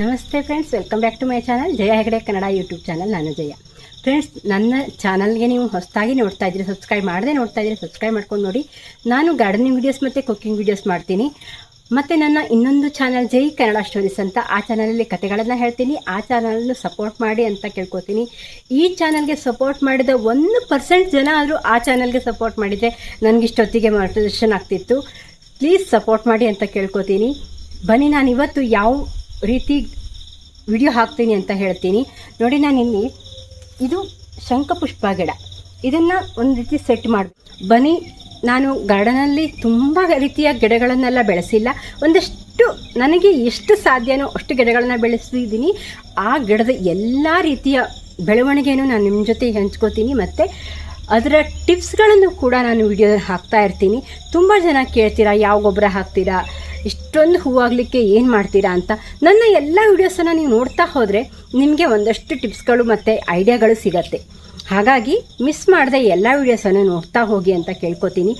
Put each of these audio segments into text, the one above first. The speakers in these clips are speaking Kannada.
ನಮಸ್ತೆ friends welcome back to my channel Jaya Hegde Kannada YouTube channel ನಾನು ಜಯ. ಫ್ರೆಂಡ್ಸ್ ನನ್ನ ಚಾನಲ್ಗೆ ನೀವು ಹೊಸದಾಗಿ ನೋಡ್ತಾ ಇದ್ದೀರಿ ಸಬ್ಸ್ಕ್ರೈಬ್ ಮಾಡದೆ ನೋಡ್ತಾ ಇದ್ದೀರಿ ಸಬ್ಸ್ಕ್ರೈಬ್ ಮಾಡ್ಕೊಂಡು ನೋಡಿ. ನಾನು ಗಾರ್ಡನಿಂಗ್ ವೀಡಿಯೋಸ್ ಮತ್ತು ಕುಕ್ಕಿಂಗ್ ವೀಡಿಯೋಸ್ ಮಾಡ್ತೀನಿ. ಮತ್ತು ನನ್ನ ಇನ್ನೊಂದು ಚಾನಲ್ ಜೈ ಕನ್ನಡ ಸ್ಟೋರೀಸ್ ಅಂತ, ಆ ಚಾನಲಲ್ಲಿ ಕತೆಗಳನ್ನು ಹೇಳ್ತೀನಿ. ಆ ಚಾನಲನ್ನು ಸಪೋರ್ಟ್ ಮಾಡಿ ಅಂತ ಕೇಳ್ಕೊತೀನಿ. ಈ ಚಾನಲ್ಗೆ ಸಪೋರ್ಟ್ ಮಾಡಿದ ಒಂದು ಪರ್ಸೆಂಟ್ ಜನ ಆದರೂ ಆ ಚಾನಲ್ಗೆ ಸಪೋರ್ಟ್ ಮಾಡಿದರೆ ನನಗಿಷ್ಟೊತ್ತಿಗೆ ಮಾರ್ಗದರ್ಶನ ಆಗ್ತಿತ್ತು. ಪ್ಲೀಸ್ ಸಪೋರ್ಟ್ ಮಾಡಿ ಅಂತ ಕೇಳ್ಕೊತೀನಿ. ಬನ್ನಿ ನಾನು ಇವತ್ತು ಯಾವ ರೀತಿ ವಿಡಿಯೋ ಹಾಕ್ತೀನಿ ಅಂತ ಹೇಳ್ತೀನಿ. ನೋಡಿ ನಾನು ಇಲ್ಲಿ ಇದು ಶಂಖಪುಷ್ಪ ಗಿಡ. ಇದನ್ನು ಒಂದು ರೀತಿ ಸೆಟ್ ಮಾಡಿ ಬನ್ನಿ, ನಾನು ಗಾರ್ಡನಲ್ಲಿ ತುಂಬ ರೀತಿಯ ಗಿಡಗಳನ್ನೆಲ್ಲ ಬೆಳೆಸಿಲ್ಲ. ಒಂದಷ್ಟು, ನನಗೆ ಎಷ್ಟು ಸಾಧ್ಯನೋ ಅಷ್ಟು ಗಿಡಗಳನ್ನು ಬೆಳೆಸಿದ್ದೀನಿ ಆ ಗಿಡದ ಎಲ್ಲ ರೀತಿಯ ಬೆಳವಣಿಗೆಯನ್ನು ನಾನು ನಿಮ್ಮ ಜೊತೆ ಹಂಚ್ಕೋತೀನಿ. ಮತ್ತು ಅದರ ಟಿಪ್ಸ್ಗಳನ್ನು ಕೂಡ ನಾನು ವಿಡಿಯೋದಲ್ಲಿ ಹಾಕ್ತಾ ಇರ್ತೀನಿ. ತುಂಬ ಜನ ಕೇಳ್ತೀರಾ, ಯಾವ ಗೊಬ್ಬರ ಹಾಕ್ತೀರಾ, ಇಷ್ಟೊಂದು ಹೂವಾಗಲಿಕ್ಕೆ ಏನು ಮಾಡ್ತೀರಾ ಅಂತ. ನನ್ನ ಎಲ್ಲ ವೀಡಿಯೋಸನ್ನು ನೀವು ನೋಡ್ತಾ ಹೋದರೆ ನಿಮಗೆ ಒಂದಷ್ಟು ಟಿಪ್ಸ್ಗಳು ಮತ್ತು ಐಡಿಯಾಗಳು ಸಿಗತ್ತೆ. ಹಾಗಾಗಿ ಮಿಸ್ ಮಾಡದೆ ಎಲ್ಲ ವೀಡಿಯೋಸನ್ನು ನೋಡ್ತಾ ಹೋಗಿ ಅಂತ ಕೇಳ್ಕೊತೀನಿ.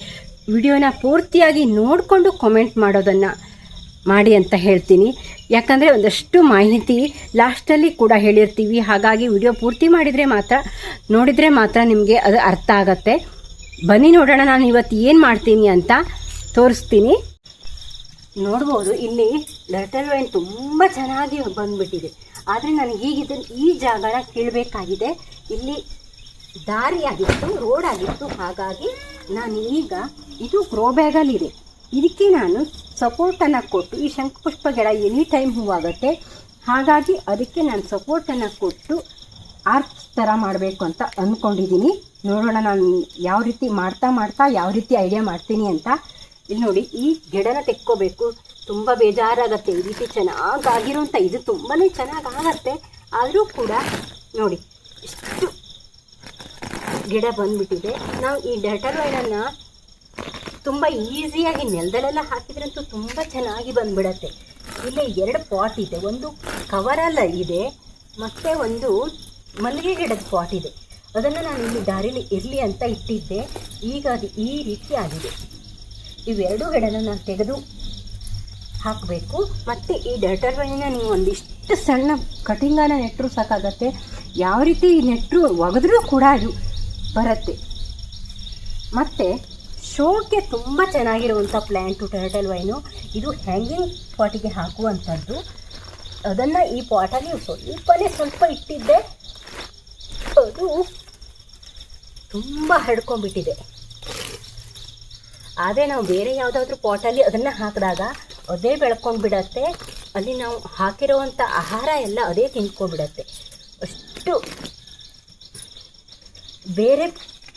ವಿಡಿಯೋನ ಪೂರ್ತಿಯಾಗಿ ನೋಡಿಕೊಂಡು ಕಾಮೆಂಟ್ ಮಾಡೋದನ್ನು ಮಾಡಿ ಅಂತ ಹೇಳ್ತೀನಿ. ಯಾಕಂದರೆ ಒಂದಷ್ಟು ಮಾಹಿತಿ ಲಾಸ್ಟಲ್ಲಿ ಕೂಡ ಹೇಳಿರ್ತೀವಿ. ಹಾಗಾಗಿ ವಿಡಿಯೋ ಪೂರ್ತಿ ಮಾಡಿದರೆ ಮಾತ್ರ, ನೋಡಿದರೆ ಮಾತ್ರ ನಿಮಗೆ ಅದು ಅರ್ಥ ಆಗತ್ತೆ. ಬನ್ನಿ ನೋಡೋಣ, ನಾನು ಇವತ್ತು ಏನು ಮಾಡ್ತೀನಿ ಅಂತ ತೋರಿಸ್ತೀನಿ. ನೋಡ್ಬೋದು, ಇಲ್ಲಿ ಲೆಟರ್ ವೈನ್ ತುಂಬ ಚೆನ್ನಾಗಿ ಬಂದುಬಿಟ್ಟಿದೆ. ಆದರೆ ನನಗೆ ಈಗ ಇದನ್ನು ಈ ಜಾಗನ ಕೀಳಬೇಕಾಗಿದೆ. ಇಲ್ಲಿ ದಾರಿಯಾಗಿತ್ತು ರೋಡ್ ಆಗಿತ್ತು. ಹಾಗಾಗಿ ನಾನು ಈಗ ಇದು ಗ್ರೋ ಬ್ಯಾಗಲ್ಲಿದೆ ಇದಕ್ಕೆ ನಾನು ಸಪೋರ್ಟನ್ನು ಕೊಟ್ಟು, ಈ ಶಂಖಪುಷ್ಪ ಗಿಡ ಎನಿ ಟೈಮ್ ಹೂವಾಗುತ್ತೆ ಹಾಗಾಗಿ ಅದಕ್ಕೆ ನಾನು ಸಪೋರ್ಟನ್ನು ಕೊಟ್ಟು ಆರ್ಚ್ ಥರ ಮಾಡಬೇಕು ಅಂತ ಅಂದ್ಕೊಂಡಿದ್ದೀನಿ ನೋಡೋಣ ನಾನು ಯಾವ ರೀತಿ ಮಾಡ್ತಾ ಮಾಡ್ತಾ ಯಾವ ರೀತಿ ಐಡಿಯಾ ಮಾಡ್ತೀನಿ ಅಂತ. ಇಲ್ಲಿ ನೋಡಿ, ಈ ಗಿಡನ ತೆಕ್ಕೋಬೇಕು. ತುಂಬ ಬೇಜಾರಾಗತ್ತೆ, ಈ ರೀತಿ ಚೆನ್ನಾಗಾಗಿರೋಂಥ ಇದು ತುಂಬಾ ಚೆನ್ನಾಗಾಗತ್ತೆ. ಆದರೂ ಕೂಡ ನೋಡಿ, ಇಷ್ಟು ಗಿಡ ಬಂದ್ಬಿಟ್ಟಿದೆ. ನಾವು ಈ ಡೆಟರ್ ವೈನನ್ನು ತುಂಬ ಈಸಿಯಾಗಿ ನೆಲದಲ್ಲೆಲ್ಲ ಹಾಕಿದ್ರಂತೂ ತುಂಬ ಚೆನ್ನಾಗಿ ಬಂದ್ಬಿಡತ್ತೆ. ಇಲ್ಲಿ ಎರಡು ಪಾಟ್ ಇದೆ. ಒಂದು ಕವರಲ್ಲ ಇದೆ, ಮತ್ತು ಒಂದು ಮಲ್ಲಿಗೆ ಗಿಡದ ಪಾಟ್ ಇದೆ. ಅದನ್ನು ನಾನು ಇಲ್ಲಿ ದಾರಿಲಿ ಇರಲಿ ಅಂತ ಇಟ್ಟಿದ್ದೆ. ಈಗ ಅದು ಈ ರೀತಿ ಆಗಿದೆ. ಇವೆರಡು ಗಿಡನ ನಾನು ತೆಗೆದು ಹಾಕಬೇಕು. ಮತ್ತು ಈ ಡರ್ಟರ್ ವೈನ ನೀವು ಒಂದಿಷ್ಟು ಸಣ್ಣ ಕಟಿಂಗನ್ನು ನೆಟ್ಟರು ಸಾಕಾಗತ್ತೆ. ಯಾವ ರೀತಿ ನೆಟ್ಟರು ಒಗೆದ್ರೂ ಕೂಡ ಅದು ಬರುತ್ತೆ. ಮತ್ತು ಶೋಗೆ ತುಂಬ ಚೆನ್ನಾಗಿರುವಂಥ ಪ್ಲ್ಯಾಂಟು ಟರ್ಟಲ್ ವೈನು ಇದು ಹ್ಯಾಂಗಿಂಗ್ ಪಾಟಿಗೆ ಹಾಕುವಂಥದ್ದು. ಅದನ್ನು ಈ ಪಾಟಲ್ಲಿ ಸ್ವಲ್ಪನೇ ಸ್ವಲ್ಪ ಇಟ್ಟಿದ್ದೆ. ಅದು ತುಂಬ ಹರಡ್ಕೊಂಡ್ಬಿಟ್ಟಿದೆ ಆದರೆ ನಾವು ಬೇರೆ ಯಾವುದಾದ್ರೂ ಪಾಟಲ್ಲಿ ಅದನ್ನು ಹಾಕಿದಾಗ ಅದೇ ಬೆಳ್ಕೊಂಡು ಬಿಡತ್ತೆ ಅಲ್ಲಿ ನಾವು ಹಾಕಿರೋವಂಥ ಆಹಾರ ಎಲ್ಲ ಅದೇ ತಿನ್ಕೊಂಡ್ಬಿಡತ್ತೆ ಅಷ್ಟು ಬೇರೆ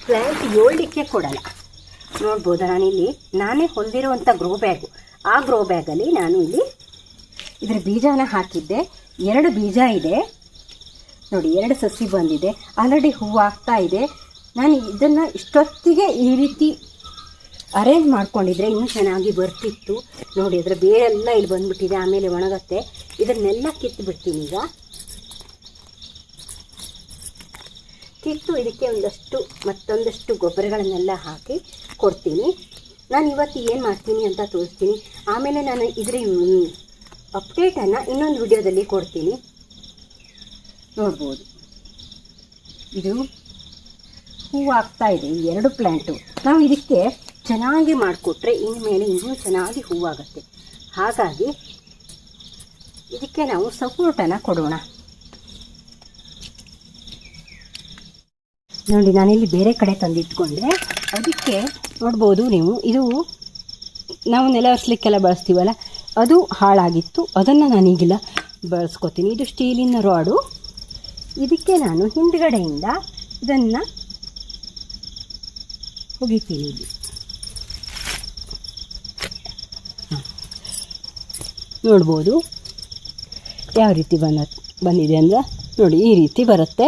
ಪ್ಲ್ಯಾಂಟ್ ಏಳಲಿಕ್ಕೆ ಕೊಡಲ್ಲ. ನೋಡ್ಬೋದು ನಾನಿಲ್ಲಿ ನಾನೇ ಹೊಂದಿರುವಂಥ ಗ್ರೋ ಬ್ಯಾಗು ಆ ಗ್ರೋ ಬ್ಯಾಗಲ್ಲಿ ನಾನು ಇಲ್ಲಿ ಇದರ ಬೀಜನ ಹಾಕಿದ್ದೆ. ಎರಡು ಬೀಜ ಇದೆ. ನೋಡಿ, ಎರಡು ಸಸಿ ಬಂದಿದೆ. ಆಲ್ರೆಡಿ ಹೂವು ಆಗ್ತಾ ಇದೆ. ನಾನು ಇದನ್ನು ಇಷ್ಟೊತ್ತಿಗೆ ಈ ರೀತಿ ಅರೇಂಜ್ ಮಾಡ್ಕೊಂಡಿದ್ರೆ ಇನ್ನೂ ಚೆನ್ನಾಗಿ ಬರ್ತಿತ್ತು. ನೋಡಿ, ಅದರ ಬೇರೆಲ್ಲ ಇಲ್ಲಿ ಬಂದುಬಿಟ್ಟಿದೆ, ಆಮೇಲೆ ಒಣಗತ್ತೆ. ಇದನ್ನೆಲ್ಲ ಕಿತ್ತು ಬಿಡ್ತೀನಿ ಈಗ. ಕಿತ್ತು ಇದಕ್ಕೆ ಒಂದಷ್ಟು, ಮತ್ತೊಂದಷ್ಟು ಗೊಬ್ಬರಗಳನ್ನೆಲ್ಲ ಹಾಕಿ ಕೊಡ್ತೀನಿ. ನಾನು ಇವತ್ತು ಏನು ಮಾಡ್ತೀನಿ ಅಂತ ತೋರಿಸ್ತೀನಿ. ಆಮೇಲೆ ನಾನು ಇದರ ಅಪ್ಡೇಟನ್ನು ಇನ್ನೊಂದು ವಿಡಿಯೋದಲ್ಲಿ ಕೊಡ್ತೀನಿ. ನೋಡ್ಬೋದು. ಇದು ಹೂವಾಗ್ತಾ ಇದೆ ಎರಡು ಪ್ಲ್ಯಾಂಟು ನಾವು ಇದಕ್ಕೆ ಚೆನ್ನಾಗಿ ಮಾಡಿಕೊಟ್ರೆ ಇನ್ಮೇಲೆ ಇನ್ನೂ ಚೆನ್ನಾಗಿ ಹೂವಾಗುತ್ತೆ. ಹಾಗಾಗಿ ಇದಕ್ಕೆ ನಾವು ಸಪೋರ್ಟನ್ನು ಕೊಡೋಣ. ನೋಡಿ, ನಾನಿಲ್ಲಿ ಬೇರೆ ಕಡೆ ತಂದಿಟ್ಕೊಂಡೆ. ಅದಕ್ಕೆ ನೋಡ್ಬೋದು ನೀವು, ಇದು ನಾವು ನೆಲ ಒರೆಸ್ಲಿಕ್ಕೆಲ್ಲ ಬಳಸ್ತೀವಲ್ಲ, ಅದು ಹಾಳಾಗಿತ್ತು. ಅದನ್ನು ನಾನೀಗಿಲ್ಲ ಬಳಸ್ಕೊತೀನಿ. ಇದು ಸ್ಟೀಲಿನ ರಾಡು. ಇದಕ್ಕೆ ನಾನು ಹಿಂದ್ಗಡೆಯಿಂದ ಇದನ್ನು ಒಗಿತೀನಿ ಇಲ್ಲಿ. ನೋಡ್ಬೋದು. ಯಾವ ರೀತಿ ಬಂದ, ಬಂದಿದೆ ಅಂದರೆ, ನೋಡಿ, ಈ ರೀತಿ ಬರುತ್ತೆ.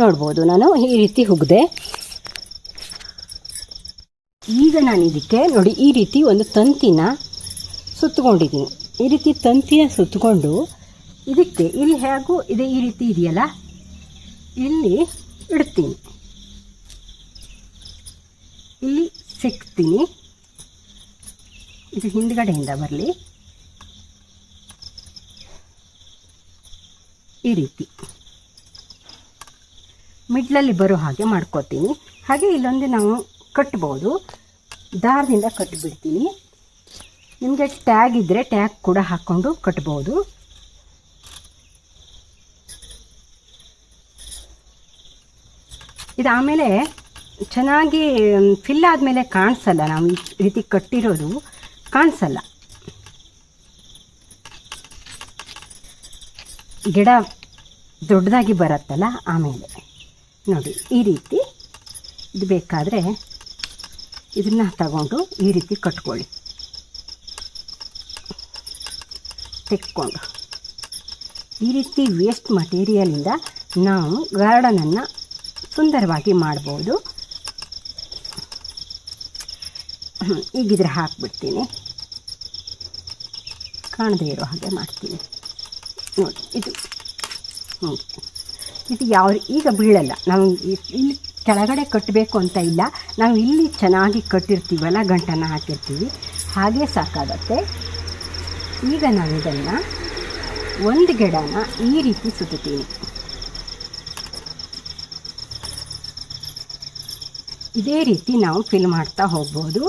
ನೋಡ್ಬೋದು. ನಾನು ಈ ರೀತಿ ಹುಗ್ದೆ. ಈಗ ನಾನು ಇದಕ್ಕೆ ನೋಡಿ, ಈ ರೀತಿ ಒಂದು ತಂತಿನ ಸುತ್ತಕೊಂಡಿದ್ದೀನಿ. ಈ ರೀತಿ ತಂತಿನ ಸುತ್ತಕೊಂಡು ಇದಕ್ಕೆ ಇಲ್ಲಿ ಹೇಗೂ ಇದೆ, ಈ ರೀತಿ ಇದೆಯಲ್ಲ? ಇಲ್ಲಿ ಇಡ್ತೀನಿ. ಇಲ್ಲಿ ಸಿಕ್ತೀನಿ. ಇದು ಹಿಂದ್ಗಡೆಯಿಂದ ಬರಲಿ. ಈ ರೀತಿ. ಮಿಡ್ಲಲ್ಲಿ ಬರೋ ಹಾಗೆ ಮಾಡ್ಕೋತೀನಿ. ಹಾಗೆ ಇಲ್ಲೊಂದು ನಾವು ಕಟ್ಬೋದು. ದಾರದಿಂದ ಕಟ್ಟಿಬಿಡ್ತೀನಿ ನಿಮಗೆ ಟ್ಯಾಗ್ ಇದ್ದರೆ ಟ್ಯಾಗ್ ಕೂಡ ಹಾಕ್ಕೊಂಡು ಕಟ್ಬೋದು. ಇದು ಆಮೇಲೆ ಚೆನ್ನಾಗಿ ಫಿಲ್ ಆದಮೇಲೆ ಕಾಣಿಸಲ್ಲ ನಾವು ಈ ರೀತಿ ಕಟ್ಟಿರೋದು. ಕಾಣಿಸಲ್ಲ. ಗಿಡ ದೊಡ್ಡದಾಗಿ ಬರುತ್ತಲ್ಲ ಆಮೇಲೆ. ನೋಡಿ, ಈ ರೀತಿ ಇದು ಬೇಕಾದರೆ ಇದನ್ನು ತಗೊಂಡು ಈ ರೀತಿ ಕಟ್ಕೊಳ್ಳಿ. ತೆಕ್ಕೊಂಡು. ಈ ರೀತಿ ವೇಸ್ಟ್ ಮಟೀರಿಯಲಿಂದ ನಾವು ಗಾರ್ಡನನ್ನು ಸುಂದರವಾಗಿ ಮಾಡ್ಬೋದು. ಈಗಿದ್ರೆ ಹಾಕ್ಬಿಡ್ತೀನಿ. ಕಾಣದೇ ಇರೋ ಹಾಗೆ ಮಾಡ್ತೀನಿ. ನೋಡಿ, ಇದು. ಹ್ಞೂ ಇದು ಯಾವ ಈಗ ಬೀಳಲ್ಲ. ನಾವು ಇಲ್ಲಿ ಕೆಳಗಡೆ ಕಟ್ಟಬೇಕು ಅಂತ ಇಲ್ಲ. ನಾವು ಇಲ್ಲಿ ಚೆನ್ನಾಗಿ ಕಟ್ಟಿರ್ತೀವಲ್ಲ, ಗಂಟನ್ನು ಹಾಕಿರ್ತೀವಿ. ಹಾಗೆ ಸಾಕಾಗತ್ತೆ. ಈಗ ನಾನು ಇದನ್ನು ಒಂದು ಗಿಡನ ಈ ರೀತಿ ಸುತ್ತೀನಿ ಇದೇ ರೀತಿ ನಾವು ಫಿಲ್ ಮಾಡ್ತಾ ಹೋಗ್ಬೋದು.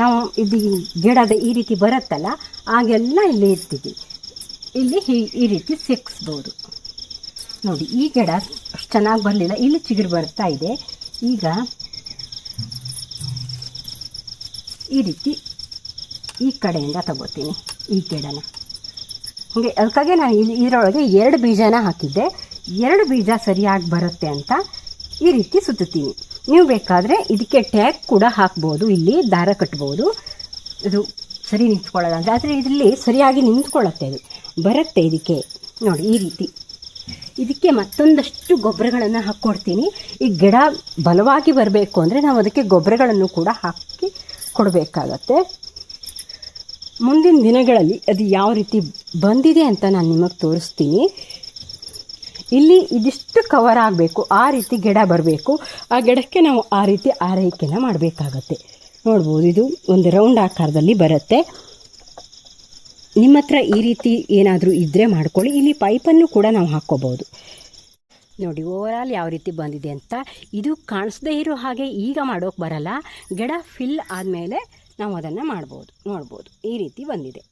ನಾವು ಇದು ಗಿಡದ ಈ ರೀತಿ ಬರುತ್ತಲ್ಲ ಆಗೆಲ್ಲ ಇಲ್ಲಿ ಇರ್ತೀವಿ. ಇಲ್ಲಿ ಈ ರೀತಿ ಸಿಕ್ಸ್ಬೋದು. ನೋಡಿ, ಈ ಗಿಡ ಚೆನ್ನಾಗಿ ಬರಲಿಲ್ಲ. ಇಲ್ಲಿ ಚಿಗುರು ಬರ್ತಾ ಇದೆ. ಈಗ ಈ ರೀತಿ ಈ ಕಡೆಯಿಂದ ತಗೋತೀನಿ ಈ ಗಿಡನ. ಹಾಗೆ, ಅದಕ್ಕಾಗಿ ನಾನು ಇಲ್ಲಿ ಇದರೊಳಗೆ ಎರಡು ಬೀಜನ ಹಾಕಿದ್ದೆ. ಎರಡು ಬೀಜ ಸರಿಯಾಗಿ ಬರುತ್ತೆ ಅಂತ ಈ ರೀತಿ ಸುತ್ತುತ್ತೀನಿ. ನೀವು ಬೇಕಾದರೆ ಇದಕ್ಕೆ ಟ್ಯಾಗ್ ಕೂಡ ಹಾಕ್ಬೋದು. ಇಲ್ಲಿ ದಾರ ಕಟ್ಬೋದು. ಇದು ಸರಿ ನಿಂತ್ಕೊಳ್ಳಲ್ಲ ಅಂತ ಆದರೆ ಇದರಲ್ಲಿ ಸರಿಯಾಗಿ ನಿಂತ್ಕೊಳ್ಳುತ್ತೆ ಅದು. ಬರುತ್ತೆ ಇದಕ್ಕೆ. ನೋಡಿ, ಈ ರೀತಿ. ಇದಕ್ಕೆ ಮತ್ತೊಂದಷ್ಟು ಗೊಬ್ಬರಗಳನ್ನು ಹಾಕ್ಕೊಡ್ತೀನಿ ಈ ಗಿಡ ಬಲವಾಗಿ ಬರಬೇಕು ಅಂದರೆ ನಾವು ಅದಕ್ಕೆ ಗೊಬ್ಬರಗಳನ್ನು ಕೂಡ ಹಾಕಿ ಕೊಡಬೇಕಾಗತ್ತೆ. ಮುಂದಿನ ದಿನಗಳಲ್ಲಿ ಅದು ಯಾವ ರೀತಿ ಬಂದಿದೆ ಅಂತ ನಾನು ನಿಮಗೆ ತೋರಿಸ್ತೀನಿ. ಇಲ್ಲಿ ಇದಿಷ್ಟು ಕವರ್ ಆಗಬೇಕು. ಆ ರೀತಿ ಗಿಡ ಬರಬೇಕು. ಆ ಗಿಡಕ್ಕೆ ನಾವು ಆ ರೀತಿ ಆರೈಕೆನ ಮಾಡಬೇಕಾಗತ್ತೆ. ನೋಡ್ಬೋದು, ಇದು ಒಂದು ರೌಂಡ್ ಆಕಾರದಲ್ಲಿ ಬರುತ್ತೆ. ನಿಮ್ಮ ಹತ್ರ ಈ ರೀತಿ ಏನಾದರೂ ಇದ್ದರೆ ಮಾಡ್ಕೊಳ್ಳಿ. ಇಲ್ಲಿ ಪೈಪನ್ನು ಕೂಡ ನಾವು ಹಾಕ್ಕೋಬೋದು. ನೋಡಿ ಓವರಾಲ್ ಯಾವ ರೀತಿ ಬಂದಿದೆ ಅಂತ. ಇದು ಕಾಣಿಸದೇ ಇರೋ ಹಾಗೆ ಈಗ ಮಾಡೋಕೆ ಬರಲ್ಲ. ಗಿಡ ಫಿಲ್ ಆದಮೇಲೆ ನಾವು ಅದನ್ನು ಮಾಡ್ಬೋದು, ನೋಡ್ಬೋದು. ಈ ರೀತಿ ಬಂದಿದೆ.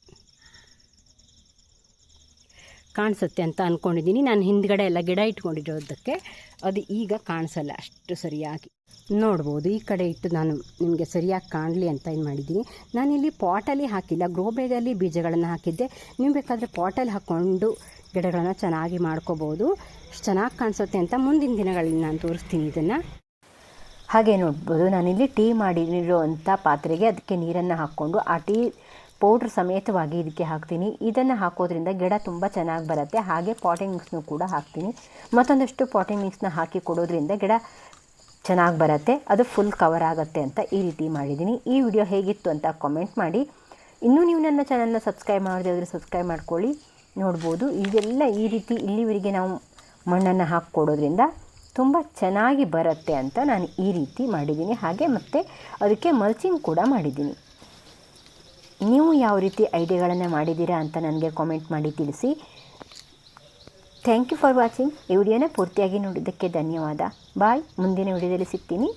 ಕಾಣಿಸುತ್ತೆ ಅಂತ ಅಂದ್ಕೊಂಡಿದ್ದೀನಿ ನಾನು ಹಿಂದ್ಗಡೆ ಎಲ್ಲ ಗಿಡ ಇಟ್ಕೊಂಡಿರೋದಕ್ಕೆ ಅದು ಈಗ ಕಾಣಿಸಲ್ಲ, ಅಷ್ಟು ಸರಿಯಾಗಿ. ನೋಡ್ಬೋದು. ಈ ಕಡೆ ಇಟ್ಟು ನಾನು ನಿಮಗೆ ಸರಿಯಾಗಿ ಕಾಣಲಿ ಅಂತ ಏನು ಮಾಡಿದ್ದೀನಿ. ನಾನಿಲ್ಲಿ ಪಾಟಲ್ಲಿ ಹಾಕಿಲ್ಲ. ಗ್ರೋ ಬ್ಯಾಗಲ್ಲಿ ಬೀಜಗಳನ್ನು ಹಾಕಿದ್ದೆ. ನೀವು ಬೇಕಾದರೆ ಪಾಟಲ್ಲಿ ಹಾಕ್ಕೊಂಡು ಗಿಡಗಳನ್ನು ಚೆನ್ನಾಗಿ ಮಾಡ್ಕೋಬೋದು. ಚೆನ್ನಾಗಿ ಕಾಣಿಸುತ್ತೆ ಅಂತ ಮುಂದಿನ ದಿನಗಳಲ್ಲಿ ನಾನು ತೋರಿಸ್ತೀನಿ ಇದನ್ನು. ಹಾಗೆ ನೋಡ್ಬೋದು. ನಾನಿಲ್ಲಿ ಟೀ ಮಾಡಿರುವಂಥ ಪಾತ್ರೆಗೆ ಅದಕ್ಕೆ ನೀರನ್ನು ಹಾಕ್ಕೊಂಡು ಆ ಟೀ ಪೌಡ್ರ್ ಸಮೇತವಾಗಿ ಇದಕ್ಕೆ ಹಾಕ್ತೀನಿ. ಇದನ್ನು ಹಾಕೋದ್ರಿಂದ ಗಿಡ ತುಂಬ ಚೆನ್ನಾಗಿ ಬರುತ್ತೆ. ಹಾಗೆ ಪಾಟಿಂಗ್ ಮಿಕ್ಸ್ನು ಕೂಡ ಹಾಕ್ತೀನಿ. ಮತ್ತೊಂದಷ್ಟು ಪಾಟಿಂಗ್ ಮಿಕ್ಸ್ನ ಹಾಕಿ ಕೊಡೋದ್ರಿಂದ ಗಿಡ ಚೆನ್ನಾಗಿ ಬರುತ್ತೆ, ಅದು ಫುಲ್ ಕವರ್ ಆಗುತ್ತೆ ಅಂತ ಈ ರೀತಿ ಮಾಡಿದ್ದೀನಿ. ಈ ವಿಡಿಯೋ ಹೇಗಿತ್ತು ಅಂತ ಕಾಮೆಂಟ್ ಮಾಡಿ. ಇನ್ನೂ ನೀವು ನನ್ನ ಚಾನಲ್ನ ಸಬ್ಸ್ಕ್ರೈಬ್ ಮಾಡಿದೆ ಸಬ್ಸ್ಕ್ರೈಬ್ ಮಾಡ್ಕೊಳ್ಳಿ. ನೋಡ್ಬೋದು ಇದೆಲ್ಲ ಈ ರೀತಿ ಇಲ್ಲಿವರೆಗೆ ನಾವು ಮಣ್ಣನ್ನು ಹಾಕ್ಕೊಡೋದ್ರಿಂದ ತುಂಬ ಚೆನ್ನಾಗಿ ಬರುತ್ತೆ ಅಂತ ನಾನು ಈ ರೀತಿ ಮಾಡಿದ್ದೀನಿ. ಹಾಗೆ ಮತ್ತು ಅದಕ್ಕೆ ಮಲ್ಚಿಂಗ್ ಕೂಡ ಮಾಡಿದ್ದೀನಿ. ನೀವು ಯಾವ ರೀತಿ ಐಡಿಯಾಗಳನ್ನು ಮಾಡಿದ್ದೀರಾ ಅಂತ ನನಗೆ ಕಾಮೆಂಟ್ ಮಾಡಿ ತಿಳಿಸಿ. ಥ್ಯಾಂಕ್ ಯು ಫಾರ್ ವಾಚಿಂಗ್ ಈ ವಿಡಿಯೋನ ಪೂರ್ತಿಯಾಗಿ ನೋಡಿದ್ದಕ್ಕೆ ಧನ್ಯವಾದ. ಬಾಯ್ ಮುಂದಿನ ವಿಡಿಯೋದಲ್ಲಿ ಸಿಗ್ತೀನಿ.